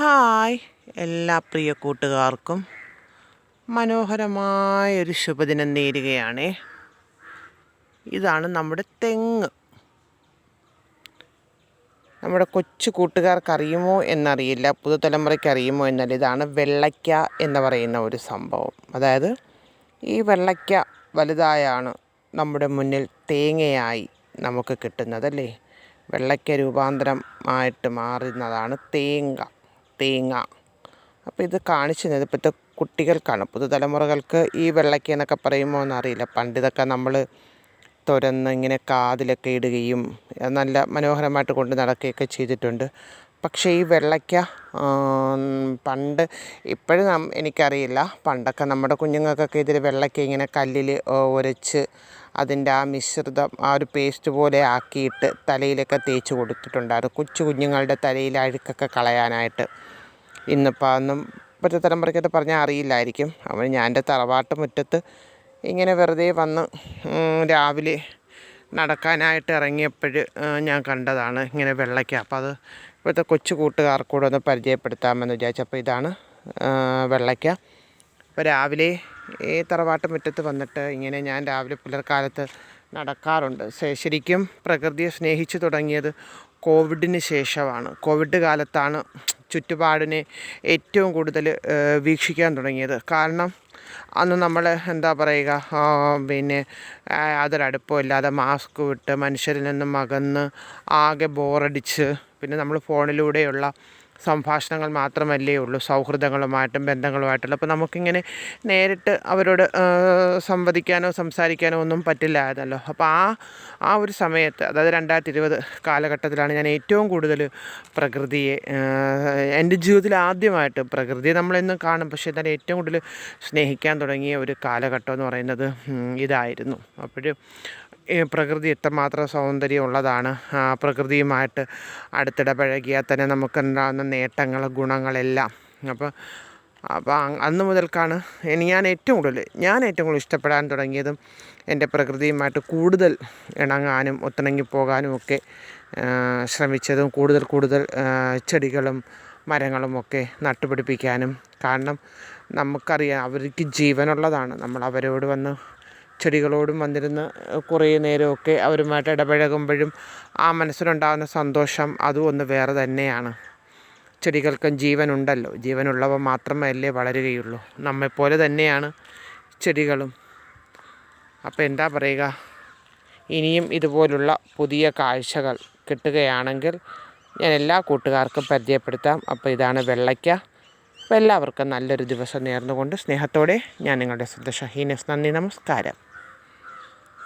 Hi എല്ലാ പ്രിയ കൂട്ടുകാർക്കും മനോഹരമായൊരു ശുഭദിനം നേരുകയാണേ. ഇതാണ് നമ്മുടെ തെങ്ങ്. നമ്മുടെ കൊച്ചു കൂട്ടുകാർക്കറിയുമോ എന്നറിയില്ല പുതുതലമുറയ്ക്ക് അറിയുമോ എന്നാൽ ഇതാണ് വെള്ളയ്ക്ക എന്ന് പറയുന്ന ഒരു സംഭവം. അതായത് ഈ വെള്ളയ്ക്ക വലുതായാണ് നമ്മുടെ മുന്നിൽ തേങ്ങയായി നമുക്ക് കിട്ടുന്നത് അല്ലേ? വെള്ളയ്ക്ക രൂപാന്തരം ആയിട്ട് മാറുന്നതാണ് തേങ്ങ. തേങ്ങ. അപ്പോൾ ഇത് കാണിച്ചു തന്നത് ഇപ്പോഴത്തെ കുട്ടികൾക്കാണ്. പുതുതലമുറകൾക്ക് ഈ വെള്ളയ്ക്ക എന്നൊക്കെ പറയുമോ എന്നറിയില്ല. പണ്ട് ഇതൊക്കെ നമ്മൾ തുരന്ന് ഇങ്ങനെ കാതിലൊക്കെ ഇടുകയും നല്ല മനോഹരമായിട്ട് കൊണ്ട് നടക്കുകയൊക്കെ ചെയ്തിട്ടുണ്ട്. പക്ഷേ ഈ വെള്ളയ്ക്ക പണ്ട് ഇപ്പോഴും എനിക്കറിയില്ല. പണ്ടൊക്കെ നമ്മുടെ കുഞ്ഞുങ്ങൾക്കൊക്കെ ഇതിൽ വെള്ളയ്ക്ക ഇങ്ങനെ കല്ലിൽ ഉരച്ച് അതിന്റെ ആ മിശ്രിതം ആ ഒരു പേസ്റ്റ് പോലെ ആക്കിയിട്ട് തലയിലൊക്കെ തേച്ച് കൊടുത്തിട്ടുണ്ടായിരുന്നു കൊച്ചു കുഞ്ഞുങ്ങളുടെ തലയിൽ അഴുക്കൊക്കെ കളയാനായിട്ട്. ഇന്നിപ്പോൾ അതൊന്നും ഇപ്പോഴത്തെ തലമുറയ്ക്കത് പറഞ്ഞാൽ അറിയില്ലായിരിക്കും. അവൻ ഞാൻ എന്റെ തറവാട്ട് മുറ്റത്ത് ഇങ്ങനെ വെറുതെ വന്ന് രാവിലെ നടക്കാനായിട്ട് ഇറങ്ങിയപ്പോൾ ഞാൻ കണ്ടതാണ് ഇങ്ങനെ വെള്ളയ്ക്ക. അപ്പോൾ അത് ഇപ്പോഴത്തെ കൊച്ചു കൂട്ടുകാർക്കൂടെ ഒന്ന് പരിചയപ്പെടുത്താമെന്ന് വിചാരിച്ചപ്പോൾ ഇതാണ് വെള്ളയ്ക്ക. അപ്പോൾ രാവിലെ ഈ തറവാട്ട് മുറ്റത്ത് വന്നിട്ട് ഇങ്ങനെ ഞാൻ രാവിലെ പുലർക്കാലത്ത് നടക്കാറുണ്ട്. ശരിക്കും പ്രകൃതിയെ സ്നേഹിച്ചു തുടങ്ങിയത് കോവിഡിന് ശേഷമാണ്. കോവിഡ് കാലത്താണ് ചുറ്റുപാടിനെ ഏറ്റവും കൂടുതൽ വീക്ഷിക്കാൻ തുടങ്ങിയത്. കാരണം അന്ന് നമ്മൾ എന്താ പറയുക പിന്നെ യാതൊരടുപ്പവും ഇല്ലാതെ മാസ്ക് വിട്ട് മനുഷ്യരിൽ നിന്നും അകന്ന് ആകെ ബോറടിച്ച് പിന്നെ നമ്മൾ ഫോണിലൂടെയുള്ള സംഭാഷണങ്ങൾ മാത്രമല്ലേ ഉള്ളൂ സൗഹൃദങ്ങളുമായിട്ടും ബന്ധങ്ങളുമായിട്ടുള്ള. അപ്പോൾ നമുക്കിങ്ങനെ നേരിട്ട് അവരോട് സംവദിക്കാനോ സംസാരിക്കാനോ ഒന്നും പറ്റില്ലായിരുന്നല്ലോ അപ്പോൾ ആ ആ ഒരു സമയത്ത് അതായത് രണ്ടായിരത്തി ഇരുപത് കാലഘട്ടത്തിലാണ് ഞാൻ ഏറ്റവും കൂടുതൽ പ്രകൃതിയെ എന്റെ ജീവിതത്തിൽ ആദ്യമായിട്ട് പ്രകൃതിയെ നമ്മളെന്നും കാണും. പക്ഷേ എന്നാൽ ഏറ്റവും കൂടുതൽ സ്നേഹിക്കാൻ തുടങ്ങിയ ഒരു കാലഘട്ടം എന്ന് പറയുന്നത് ഇതായിരുന്നു. അപ്പോഴും പ്രകൃതി എത്രമാത്രം സൗന്ദര്യമുള്ളതാണ്. പ്രകൃതിയുമായിട്ട് അടുത്തിടപഴകിയാൽ തന്നെ നമുക്കുണ്ടാകുന്ന നേട്ടങ്ങൾ ഗുണങ്ങളെല്ലാം. അപ്പോൾ അപ്പോൾ അന്ന് മുതൽക്കാണ് ഞാൻ ഏറ്റവും കൂടുതൽ ഞാൻ ഏറ്റവും കൂടുതൽ ഇഷ്ടപ്പെടാൻ തുടങ്ങിയതും എന്റെ പ്രകൃതിയുമായിട്ട് കൂടുതൽ ഇണങ്ങാനും ഒത്തിണങ്ങി പോകാനും ഒക്കെ ശ്രമിച്ചതും കൂടുതൽ കൂടുതൽ ചെടികളും മരങ്ങളും ഒക്കെ നട്ടുപിടിപ്പിക്കാനും. കാരണം നമുക്കറിയാം അവർക്ക് ജീവനുള്ളതാണ്. നമ്മൾ അവരോട് വന്ന് ചെടികളോടും വന്നിരുന്ന് കുറേ നേരമൊക്കെ അവരുമായിട്ട് ഇടപഴകുമ്പോഴും ആ മനസ്സിനുണ്ടാകുന്ന സന്തോഷം അതും ഒന്ന് വേറെ തന്നെയാണ്. ചെടികൾക്കും ജീവനുണ്ടല്ലോ. ജീവനുള്ളവ മാത്രമല്ലേ വളരുകയുള്ളൂ. നമ്മെപ്പോലെ തന്നെയാണ് ചെടികളും. അപ്പോൾ എന്താ പറയുക? ഇനിയും ഇതുപോലുള്ള പുതിയ കാഴ്ചകൾ കിട്ടുകയാണെങ്കിൽ ഞാൻ എല്ലാ കൂട്ടുകാർക്കും പരിചയപ്പെടുത്താം. അപ്പോൾ ഇതാണ് വെള്ളയ്ക്ക. അപ്പോൾ എല്ലാവർക്കും നല്ലൊരു ദിവസം നേർന്നുകൊണ്ട് സ്നേഹത്തോടെ ഞാൻ നിങ്ങളുടെ ശ്രദ്ധ ഷഹീനസ്. നന്ദി നമസ്കാരം.